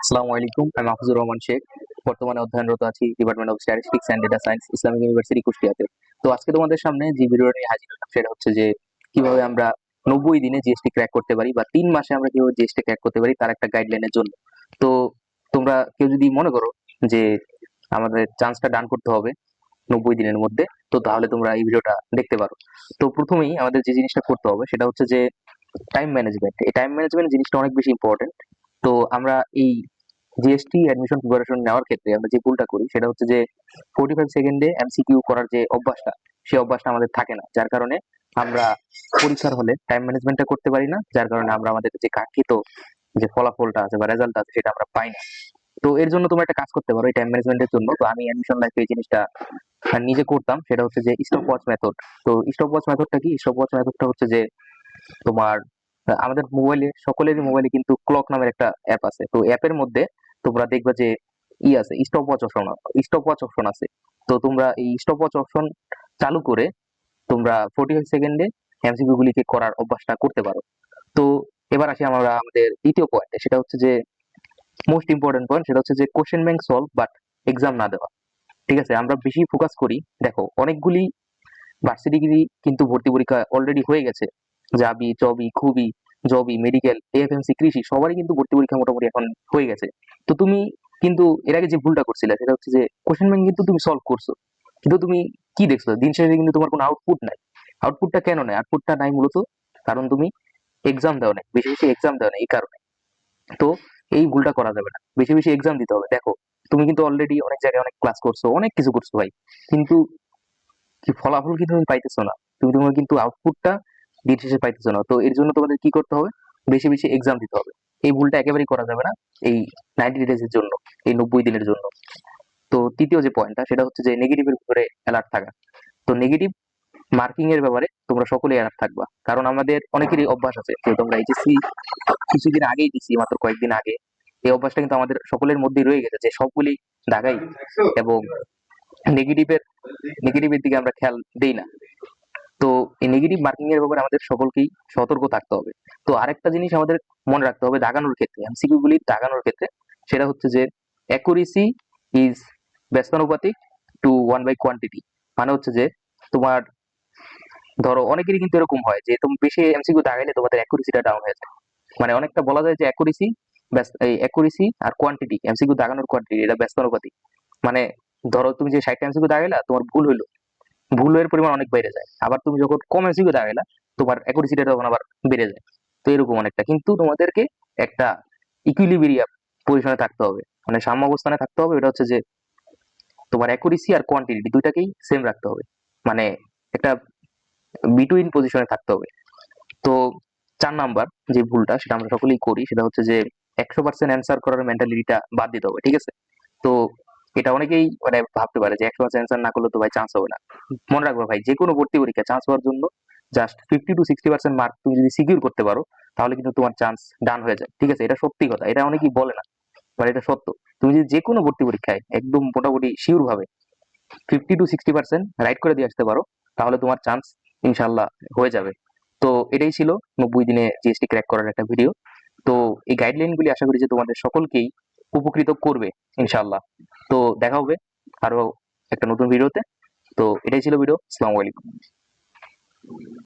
আসসালামু আলাইকুম, আমি মাহফুজুর রহমান শেখ। বর্তমানে অধ্যয়নরত আছি department of statistics and data science Islamic university কুষ্টিয়াতে। তো আজকে তোমাদের সামনে যে ভিডিওটা নিয়ে হাজির হলাম, সেটা হচ্ছে যে কীভাবে আমরা নব্বই দিনে জিএসটি ক্র্যাক করতে পারি বা তিন মাসে আমরা কীভাবে জিএসটি ক্র্যাক করতে পারি তার একটা গাইডলাইনের জন্য। তো তোমরা কেউ যদি মনে করো যে আমাদের চান্সটা ডান করতে হবে নব্বই দিনের মধ্যে, তো তাহলে তোমরা এই ভিডিওটা দেখতে পারো। তো প্রথমেই আমাদের যে জিনিসটা করতে হবে, সেটা হচ্ছে যে টাইম ম্যানেজমেন্ট এই টাইম ম্যানেজমেন্ট জিনিসটা অনেক বেশি ইম্পর্টেন্ট তো আমরা এই জিএসটি অ্যাডমিশন প্রিপারেশন নেওয়ার ক্ষেত্রে আমরা যে ভুলটা করি, সেটা হচ্ছে যে ফোর্টি ফাইভ সেকেন্ডে এমসিকিউ করার যে অভ্যাসটা, সেই অভ্যাসটা আমাদের থাকে না। যার কারণে আমরা পরীক্ষার হলে টাইম ম্যানেজমেন্টটা করতে পারি না, যার কারণে আমরা আমাদের যে কাঙ্ক্ষিত যে ফলাফলটা আছে বা রেজাল্ট আছে, সেটা আমরা পাই না। তো এর জন্য তোমরা একটা কাজ করতে পারো এই টাইম ম্যানেজমেন্টের জন্য। তো আমি অ্যাডমিশন লাইফে এই জিনিসটা নিজে করতাম, সেটা হচ্ছে যে স্টপ ওয়াচ মেথড তো স্টপ ওয়াচ মেথডটা কি? স্টপ ওয়াচ মেথডটা হচ্ছে যে তোমার আমাদের মোবাইলে সকলেরই মোবাইলে কিন্তু ক্লক নামের একটা অ্যাপ আছে। তো অ্যাপের মধ্যে তোমরা দেখবে যে ই আছে stopwatch option stopwatch option আছে। তো তোমরা এই স্টপ ওয়াচ অপশন চালু করে তোমরা ফোর্টি ফাইভ সেকেন্ডে এমসিকিউ গুলিকে করার অভ্যাসটা করতে পারো। তো এবার আসি আমরা আমাদের দ্বিতীয় পয়েন্টে সেটা হচ্ছে যে মোস্ট ইম্পর্টেন্ট পয়েন্ট সেটা হচ্ছে যে question bank solve but exam না দেওয়া। ঠিক আছে? আমরা বেশি ফোকাস করি, দেখো, অনেকগুলি ভার্সিটি ডিগ্রি কিন্তু ভর্তি পরীক্ষা অলরেডি হয়ে গেছে। জাবি চবি খুবই জবি মেডিকেল এএফএমসি কৃষি, সবারই কিন্তু ভর্তি পরীক্ষা মোটামুটি এখন হয়ে গেছে। তো তুমি কিন্তু এর আগে যে ভুলটা করছিলে, সেটা হচ্ছে যে কোশ্চেন ব্যাংক কিন্তু তুমি সলভ করছ। কিন্তু তুমি কি দেখছ? দিন শেষে কিন্তু তোমার কোনো আউটপুট নাই। আউটপুটটা কেন নাই? আউটপুটটা নাই মূলত কারণ তুমি এক্সাম দাও নাই। বেশি বেশি এক্সাম দাও না এই কারণে। তো এই ভুলটা করা যাবে না। বেশি বেশি এক্সাম দিতে হবে। দেখো, তুমি কিন্তু অলরেডি অনেক জায়গায় অনেক ক্লাস করছ, অনেক কিছু করছ ভাই। কিন্তু কি ফলাফল কিন্তু তুমি পাইতেছো না। তুমি তোমার কিন্তু আউটপুটটা দিন শেষে পাইতেছো না। তো এর জন্য তোমাদের কি করতে হবে? বেশি বেশি এক্সাম দিতে হবে। এই ভুলটা একেবারেই করা যাবে না এই নাইনটি ডেজের জন্য, এই নব্বই দিনের জন্য। তো তৃতীয় যে পয়েন্টটা সেটা হচ্ছে যে নেগেটিভের উপরে অ্যালার্ট থাকা। তো নেগেটিভ মার্কিং এর ব্যাপারে তোমরা সকলেই অ্যালার্ট থাকবা। কারণ আমাদের অনেকেরই অভ্যাস আছে যে তোমরা এইচএসসি কিছুদিন আগেই দিছি, মাত্র কয়েকদিন আগে। এই অভ্যাসটা কিন্তু আমাদের সকলের মধ্যেই রয়ে গেছে যে সবগুলি দাগাই এবং নেগেটিভের নেগেটিভের দিকে আমরা খেয়াল দেই না। তো এই নেগেটিভ মার্কিং এর ব্যাপারে আমাদের সকলকেই সতর্ক থাকতে হবে। তো আরেকটা জিনিস আমাদের মনে রাখতে হবে দাগানোর ক্ষেত্রে এমসিকিউ গুলি দাগানোর ক্ষেত্রে, সেটা হচ্ছে যে অ্যাকুরেসি ইজ ব্যস্তানুপাতিক টু ওয়ান বাই কোয়ান্টিটি মানে হচ্ছে যে তোমার, ধরো অনেকেরই কিন্তু এরকম হয় যে তুমি বেশি এমসিকিউ দাগাইলে তোমাদের অ্যাকুরেসিটা ডাউন হয়ে যায়। মানে অনেকটা বলা যায় যে অ্যাকুরেসি অ্যাকুরেসি আর কোয়ান্টিটি এমসিকিউ দাগানোর কোয়ান্টিটি এটা ব্যস্তানুপাতিক। মানে ধরো তুমি যে ষাটটা এমসিকিউ দাগাইলা, তোমার ভুল হইল। ভুলের পরিমাণ অনেক বেড়ে যায়। আবার তুমি যখন কম এমসিকিউ দাগাইলা তোমার অ্যাকুরেসিটা তখন আবার বেড়ে যায়। তো এরকম অনেকটা। কিন্তু তোমাদেরকে একটা ইকুইলিবিরিয়াম পজিশনে থাকতে হবে। মানে সাম্য অবস্থানে থাকতে হবে। এটা হচ্ছে যে, তোমার অ্যাকুরেসি আর কোয়ান্টিটি দুইটাকেই সেম রাখতে হবে। মানে একটা বিটুইন পজিশনে থাকতে হবে। তো চার নাম্বার যে ভুলটা, সেটা আমরা সকলেই করি, সেটা হচ্ছে যে একশো পার্সেন্ট অ্যান্সার করার মেন্টালিটিটা বাদ দিতে হবে। ঠিক আছে? তো এটা অনেকেই মানে ভাবতে পারে যে একশো পার্সেন্ট না করলে তো ভাই চান্স হবে না। মনে রাখবে ভাই যে কোনো ভর্তি পরীক্ষা চান্স হওয়ার জন্য just fifty to sixty percent mark তুমি যদি সিকিউর করতে পারো, তাহলে কিন্তু তোমার চান্স ডান হয়ে যায়। ঠিক আছে, এটা সত্যি কথা, এটা অনেকেই বলে না বাট এটা সত্য। তুমি যদি যে কোনো ভর্তি পরীক্ষায় একদম মোটামুটি শিওর ভাবে fifty to sixty percent write করে দিয়ে আসতে পারো, তাহলে তোমার চান্স ইনশাল্লাহ হয়ে যাবে। তো এটাই ছিল নব্বই দিনে জিএসটি ক্র্যাক করার একটা ভিডিও তো এই গাইডলাইনগুলি আশা করি যে তোমাদের সকলকেই উপকৃত করবে ইনশাল্লাহ তো দেখা হবে আরও একটা নতুন ভিডিওতে। তো এটাই ছিল ভিডিও আলাইকুম।